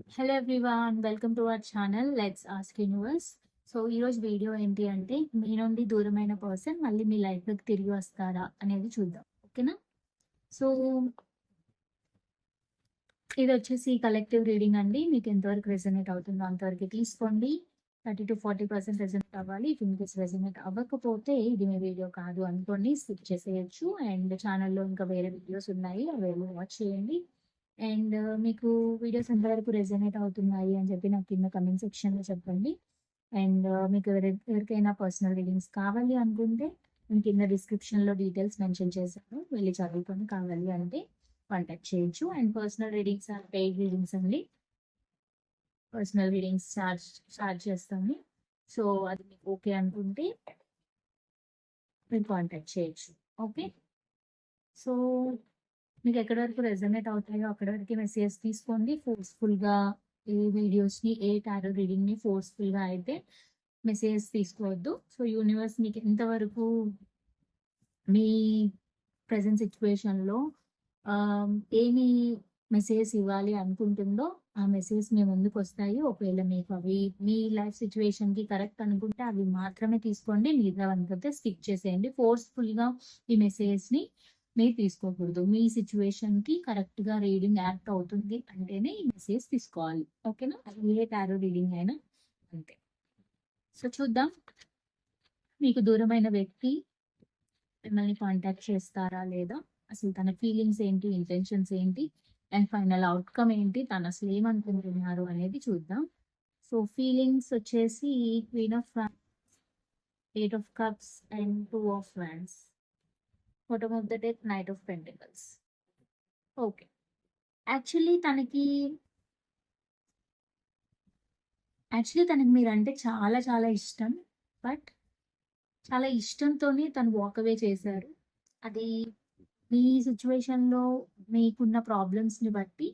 Hello everyone welcome to our channel let's ask universe so ఈరోజు video ఏంటి అంటే మీ నుండి దూరమైన పర్సన్ మళ్ళీ మీ లైఫ్లోకి తిరిగి వస్తారా అనేది చూద్దాం. ఓకేనా సో ఇది వచ్చేసి కలెక్టివ్ రీడింగ్ అండి. మీకు ఎంతవరకు రెజనేట్ అవుతుందో అంతవరకు తీసుకోండి. Thirty to forty percent resonate అవ్వాలి. ఇఫ్ ఇన్కేస్ రెజనేట్ అవ్వకపోతే ఇది మీ వీడియో కాదు అనుకోండి. స్కిప్ చేసేయచ్చు. అండ్ ఛానల్లో ఇంకా వేరే వీడియోస్ ఉన్నాయి. అవి వాచ్ చేయండి. అండ్ మీకు వీడియోస్ ఎంతవరకు రెజనేట్ అవుతున్నాయి అని చెప్పి నాకు కింద కమెంట్ సెక్షన్లో చెప్పండి. అండ్ మీకు ఎవరి ఎవరికైనా పర్సనల్ రీడింగ్స్ కావాలి అనుకుంటే నేను కింద డిస్క్రిప్షన్లో డీటెయిల్స్ మెన్షన్ చేశాను. వెళ్ళి చదువుకొని కావాలి అంటే కాంటాక్ట్ చేయొచ్చు. And personal readings and paid readings అండి. పర్సనల్ రీడింగ్స్ చార్జ్ చార్జ్ చేస్తాము. సో అది మీకు ఓకే అనుకుంటే మీరు కాంటాక్ట్ చేయొచ్చు. ఓకే? సో మీకు ఎక్కడి వరకు రెజనేట్ అవుతాయో అక్కడి వరకు మెసేజ్ తీసుకోండి. ఫోర్స్ఫుల్గా ఏ వీడియోస్ని ఏ టారో రీడింగ్ని ఫోర్స్ఫుల్గా అయితే మెసేజ్ తీసుకోవద్దు. సో యూనివర్స్ మీకు ఎంతవరకు మీ ప్రజెంట్ సిచ్యువేషన్లో ఏమి మెసేజ్ ఇవ్వాలి అనుకుంటుందో ఆ మెసేజ్ మీ ముందుకు వస్తాయి. ఒకవేళ మీకు అవి మీ లైఫ్ సిచ్యువేషన్కి కరెక్ట్ అనుకుంటే అవి మాత్రమే తీసుకోండి. మిగతా అంతా స్టిక్ చేసేయండి. ఫోర్స్ఫుల్గా ఈ మెసేజ్ని మీరు తీసుకోకూడదు. మీ సిచ్యువేషన్కి కరెక్ట్గా రీడింగ్ యాక్ట్ అవుతుంది అంటేనే ఈ మెసేజ్ తీసుకోవాలి. ఓకేనా? అది ఏ టారో రీడింగ్ అయినా అంతే. సో చూద్దాం. మీకు దూరమైన వ్యక్తి మిమ్మల్ని కాంటాక్ట్ చేస్తారా లేదా? అసలు తన ఫీలింగ్స్ ఏంటి? ఇంటెన్షన్స్ ఏంటి? అండ్ ఫైనల్ అవుట్కమ్ ఏంటి? తను అసలు ఏమనుకుంటున్నారు అనేది చూద్దాం. సో ఫీలింగ్స్ వచ్చేసి queen of eight of cups and two of fans. Bottom of the deck knight of pentacles okay actually తనకి యాక్చువల్లీ తనకి మీరంటే చాలా చాలా ఇష్టం. బట్ చాలా ఇష్టంతోనే తను వాక్ అవే చేశారు. అది మీ సిచ్యువేషన్లో మీకున్న ప్రాబ్లమ్స్ని బట్టి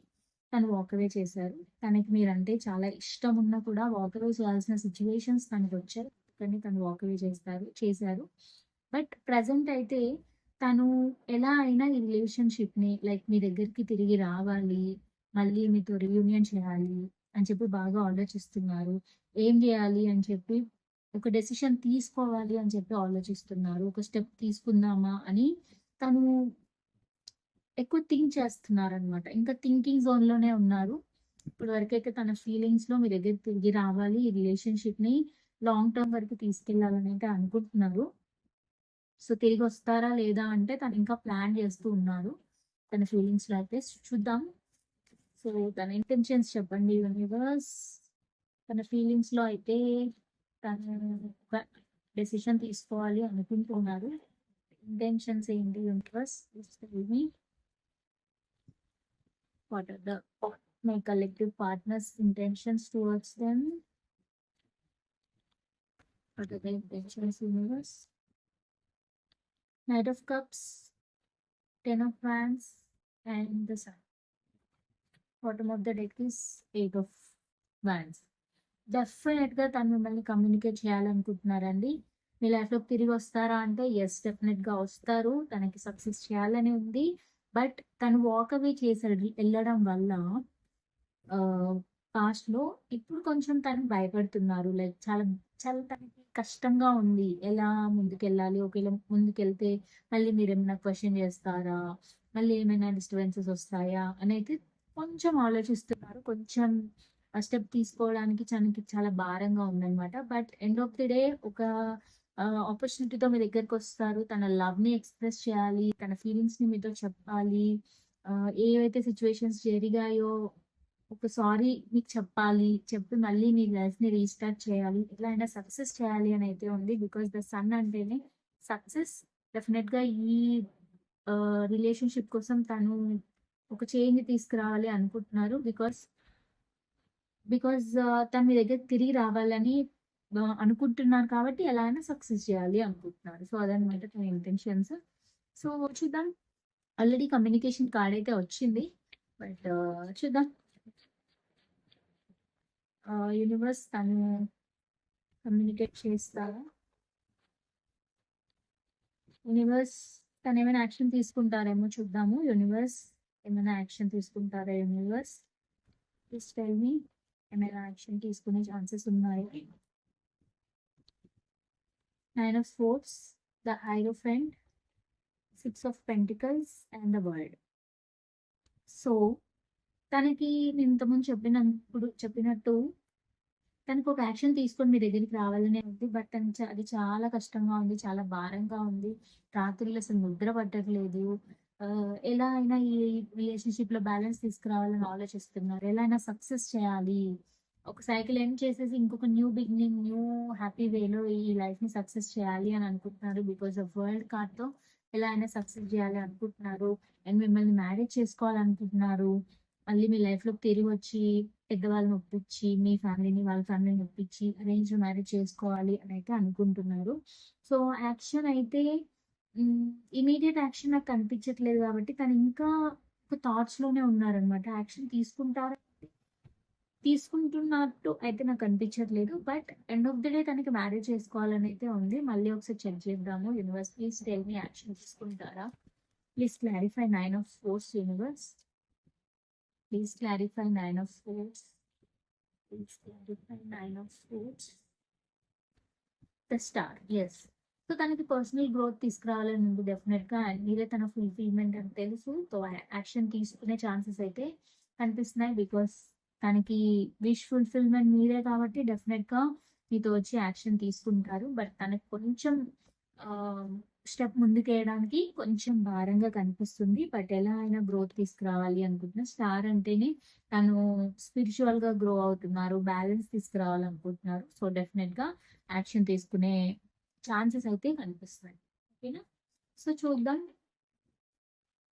తను వాక్ అవే చేశారు. తనకి మీరంటే చాలా ఇష్టం ఉన్నా కూడా వాక్ అవే చేయాల్సిన సిచ్యువేషన్స్ తనకు వచ్చారు కానీ తను వాక్ అవే చేస్తారు చేశారు. బట్ ప్రజెంట్ అయితే తను ఎలా అయినా ఈ రిలేషన్షిప్ని లైక్ మీ దగ్గరికి తిరిగి రావాలి మళ్ళీ మీతో రియూనియన్ చేయాలి అని చెప్పి బాగా ఆలోచిస్తున్నారు ఏం చేయాలి అని చెప్పి ఒక డెసిషన్ తీసుకోవాలి అని చెప్పి ఆలోచిస్తున్నారు. ఒక స్టెప్ తీసుకుందామా అని తను ఎక్కువ థింక్ చేస్తున్నారు అనమాట ఇంకా థింకింగ్ జోన్లోనే ఉన్నారు. ఇప్పుడు వరకైతే తన ఫీలింగ్స్లో మీ దగ్గర తిరిగి రావాలి ఈ రిలేషన్షిప్ని లాంగ్ టర్మ్ వరకు తీసుకెళ్ళాలని అయితే అనుకుంటున్నారు. సో తిరిగి వస్తారా లేదా అంటే తను ఇంకా ప్లాన్ చేస్తూ ఉన్నారు తన ఫీలింగ్స్లో అయితే చూద్దాం. సో తన ఇంటెన్షన్స్ చెప్పండి యూనివర్స్ తన ఫీలింగ్స్లో అయితే తను ఒక డెసిషన్ తీసుకోవాలి అనుకుంటున్నారు ఇంటెన్షన్స్ ఏంటి universe me what are the my collective partners intentions towards them what are the intentions universe Knight of Cups, Ten of Wands, and the Sun. Bottom of the deck is Eight of Wands. డెఫినెట్గా తను మిమ్మల్ని communicate చేయాలనుకుంటున్నారండి మీ లైఫ్లోకి తిరిగి వస్తారా అంటే yes డెఫినెట్గా వస్తారు తనకి సక్సెస్ చేయాలని ఉంది బట్ తను వాక్ అవే చేశాడు వెళ్ళడం వల్ల uh, పాస్ట్లో ఇప్పుడు కొంచెం తను భయపడుతున్నారు లైక్ చాలా చాలా తనకి కష్టంగా ఉంది. ఎలా ముందుకెళ్ళాలి? ఒకవేళ ముందుకెళ్తే మళ్ళీ మీరు ఏమైనా క్వశ్చన్ చేస్తారా? మళ్ళీ ఏమైనా డిస్టర్బెన్సెస్ వస్తాయా? అని అయితే కొంచెం ఆలోచిస్తున్నారు. కొంచెం స్టెప్ తీసుకోవడానికి తనకి చాలా భారంగా ఉందన్నమాట. But end of the day ఒక ఆపర్చునిటీతో మీ దగ్గరకు వస్తారు. తన లవ్ని ఎక్స్ప్రెస్ చేయాలి. తన ఫీలింగ్స్ని మీతో చెప్పాలి. ఏవైతే సిచ్యువేషన్స్ జరిగాయో ఒక సారీ మీకు చెప్పాలి చెప్పి మళ్ళీ మీ లైఫ్ని రీస్టార్ట్ చేయాలి. ఎట్లా అయినా సక్సెస్ చేయాలి అని అయితే ఉంది. బికాస్ ద సన్ అంటేనే సక్సెస్ డెఫినెట్గా ఈ రిలేషన్షిప్ కోసం తను ఒక చేంజ్ తీసుకురావాలి అనుకుంటున్నారు. బికాస్ బికాస్ తను మీ దగ్గర తిరిగి రావాలని అనుకుంటున్నారు కాబట్టి ఎలా అయినా సక్సెస్ చేయాలి అనుకుంటున్నారు. సో అదనమాట తన ఇంటెన్షన్స్. సో చూద్దాం. ఆల్రెడీ కమ్యూనికేషన్ కార్డ్ అయితే వచ్చింది. బట్ చూద్దాం. యూనివర్స్ తను కమ్యూనికేట్ చేస్తారా యూనివర్స్ తను ఏమైనా యాక్షన్ తీసుకుంటారేమో చూద్దాము. యూనివర్స్ ఏమైనా యాక్షన్ తీసుకుంటారా? యూనివర్స్ ప్లీజ్ టెల్ మీ ఏమైనా యాక్షన్ తీసుకునే ఛాన్సెస్ ఉన్నాయి? Nine of swords the friend six of pentacles and the world so తనకి నేను ఇంతకుముందు చెప్పినప్పుడు చెప్పినట్టు తనకు ఒక యాక్షన్ తీసుకొని మీ దగ్గరికి రావాలనే ఉంది. బట్ తను అది చాలా కష్టంగా ఉంది చాలా భారంగా ఉంది. రాత్రులు అసలు నిద్ర పట్టట్లేదు. ఎలా అయినా ఈ రిలేషన్షిప్లో బ్యాలెన్స్ తీసుకురావాలని ఆలోచిస్తున్నారు. ఎలా అయినా సక్సెస్ చేయాలి. ఒక సైకిల్ ఎండ్ చేసేసి ఇంకొక న్యూ బిగినింగ్ న్యూ హ్యాపీ వేలో ఈ లైఫ్ని సక్సెస్ చేయాలి అని అనుకుంటున్నారు. బికాస్ ఆఫ్ వరల్డ్ కార్డ్తో ఎలా అయినా సక్సెస్ చేయాలి అనుకుంటున్నారు. అండ్ మిమ్మల్ని మ్యారేజ్ చేసుకోవాలనుకుంటున్నారు. మళ్ళీ మీ లైఫ్లోకి తిరిగి వచ్చి పెద్దవాళ్ళని ఒప్పించి మీ ఫ్యామిలీని వాళ్ళ ఫ్యామిలీని ఒప్పించి అరేంజ్ మ్యారేజ్ చేసుకోవాలి అని అయితే అనుకుంటున్నారు. సో యాక్షన్ అయితే ఇమీడియట్ యాక్షన్ నాకు కనిపించట్లేదు కాబట్టి తను ఇంకా ఒక థాట్స్లోనే ఉన్నారనమాట. యాక్షన్ తీసుకుంటారా తీసుకుంటున్నట్టు అయితే నాకు అనిపించట్లేదు but end of the day తనకి మ్యారేజ్ చేసుకోవాలని అయితే ఉంది. మళ్ళీ ఒకసారి చెక్ చేద్దాము. Universe please tell me action తీసుకుంటారా? Please clarify nine of swords universe. Please clarify nine of swords please clarify nine of swords the star yes so తనకి personal growth తీసుకురావాలని ఉంది డెఫినెట్గా. అండ్ మీరే తన ఫుల్ఫిల్మెంట్ అని తెలుసు. సో యాక్షన్ తీసుకునే ఛాన్సెస్ అయితే కనిపిస్తున్నాయి బికాస్ తనకి విష్ ఫుల్ఫిల్మెంట్ మీరే కాబట్టి డెఫినెట్గా మీతో వచ్చి యాక్షన్ తీసుకుంటారు. బట్ తనకి కొంచెం స్టెప్ ముందుకేయడానికి కొంచెం భారంగా కనిపిస్తుంది. బట్ ఎలా అయినా గ్రోత్ తీసుకురావాలి అనుకుంటున్నా స్టార్ అంటేనే తను స్పిరిచువల్గా గ్రో అవుతున్నారు బ్యాలెన్స్ తీసుకురావాలనుకుంటున్నారు. సో డెఫినెట్గా యాక్షన్ తీసుకునే ఛాన్సెస్ అయితే కనిపిస్తున్నాయి ఓకేనా? సో చూద్దాం.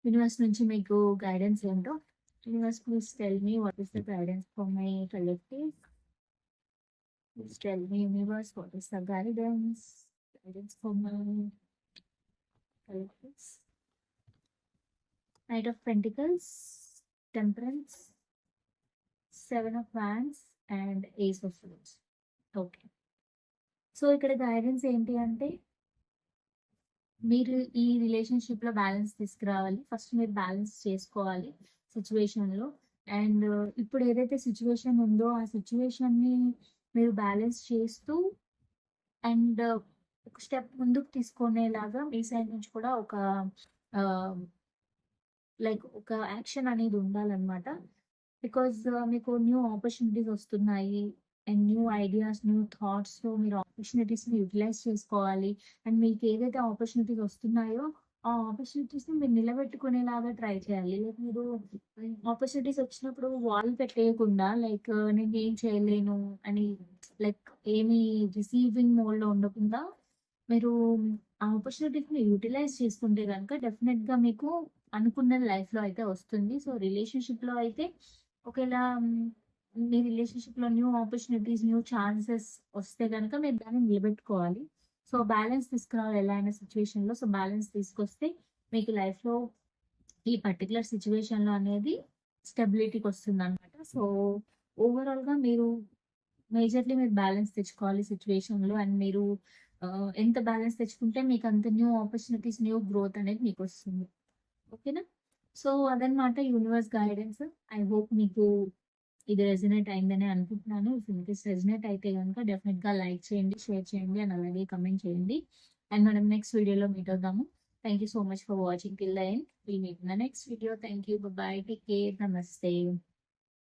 యూనివర్స్ నుంచి మీకు గైడెన్స్ ఏంటో? Universe please tell me what is the guidance for my collective please tell me universe what is the guidance? Guidance for my knight of pentacles temperance seven of wands and ace of fruits okay so ఇక్కడ guidance ఏంటి అంటే మీరు ఈ రిలేషన్షిప్లో balance తీసుకురావాలి. First మీరు balance చేసుకోవాలి సిచ్యువేషన్లో. అండ్ uh, ఇప్పుడు ఏదైతే సిచ్యువేషన్ ఉందో ఆ సిచ్యువేషన్ని మీరు బ్యాలెన్స్ చేస్తూ అండ్ ఒక స్టెప్ ముందుకు తీసుకునేలాగా మీ సైడ్ నుంచి కూడా ఒక లైక్ ఒక యాక్షన్ అనేది ఉండాలన్నమాట. బికాజ్ మీకు న్యూ ఆపర్చునిటీస్ వస్తున్నాయి and new ideas new thoughts మీరు ఆపర్చునిటీస్ని యూటిలైజ్ చేసుకోవాలి. అండ్ మీకు ఏదైతే ఆపర్చునిటీస్ వస్తున్నాయో ఆ ఆపర్చునిటీస్ని మీరు నిలబెట్టుకునేలాగా ట్రై చేయాలి. లైక్ మీరు ఆపర్చునిటీస్ వచ్చినప్పుడు వాల్ పెట్టేయకుండా లైక్ నేను ఏం చేయలేను అని లైక్ ఏమి రిసీవింగ్ మోడ్లో ఉండకుండా మీరు ఆ ఆపర్చునిటీస్ని యూటిలైజ్ చేసుకుంటే కనుక డెఫినెట్గా మీకు అనుకున్నది లైఫ్లో అయితే వస్తుంది. సో రిలేషన్షిప్లో అయితే ఒకవేళ మీ రిలేషన్షిప్లో న్యూ ఆపర్చునిటీస్ న్యూ ఛాన్సెస్ వస్తే కనుక మీరు దాన్ని నిలబెట్టుకోవాలి. సో బ్యాలెన్స్ తీసుకురావాలి ఎలా అయినా సిచ్యువేషన్లో. సో బ్యాలెన్స్ తీసుకొస్తే మీకు లైఫ్లో ఈ పర్టికులర్ సిచ్యువేషన్లో అనేది స్టెబిలిటీకి వస్తుంది అనమాట సో ఓవరాల్గా మీరు మేజర్లీ మీరు బ్యాలెన్స్ తెచ్చుకోవాలి సిచ్యువేషన్లో. అండ్ మీరు ఎంత బ్యాలెన్స్ తెచ్చుకుంటే మీకు అంత న్యూ ఆపర్చునిటీస్ న్యూ గ్రోత్ అనేది మీకు వస్తుంది. ఓకేనా సో అదనమాట యూనివర్స్ గైడెన్స్ ఐ హోప్ మీకు ఇది రెజినేట్ అయిందని అనుకుంటున్నాను. ఇఫ్ ఇన్ కేస్ రెజినేట్ అయితే కనుక డెఫినెట్గా లైక్ చేయండి షేర్ చేయండి అండ్ అలాగే కమెంట్ చేయండి. అండ్ మనం నెక్స్ట్ వీడియోలో మీట్ అవుదాము. Thank you so much for watching till the end meet the next video thank you bye take care నమస్తే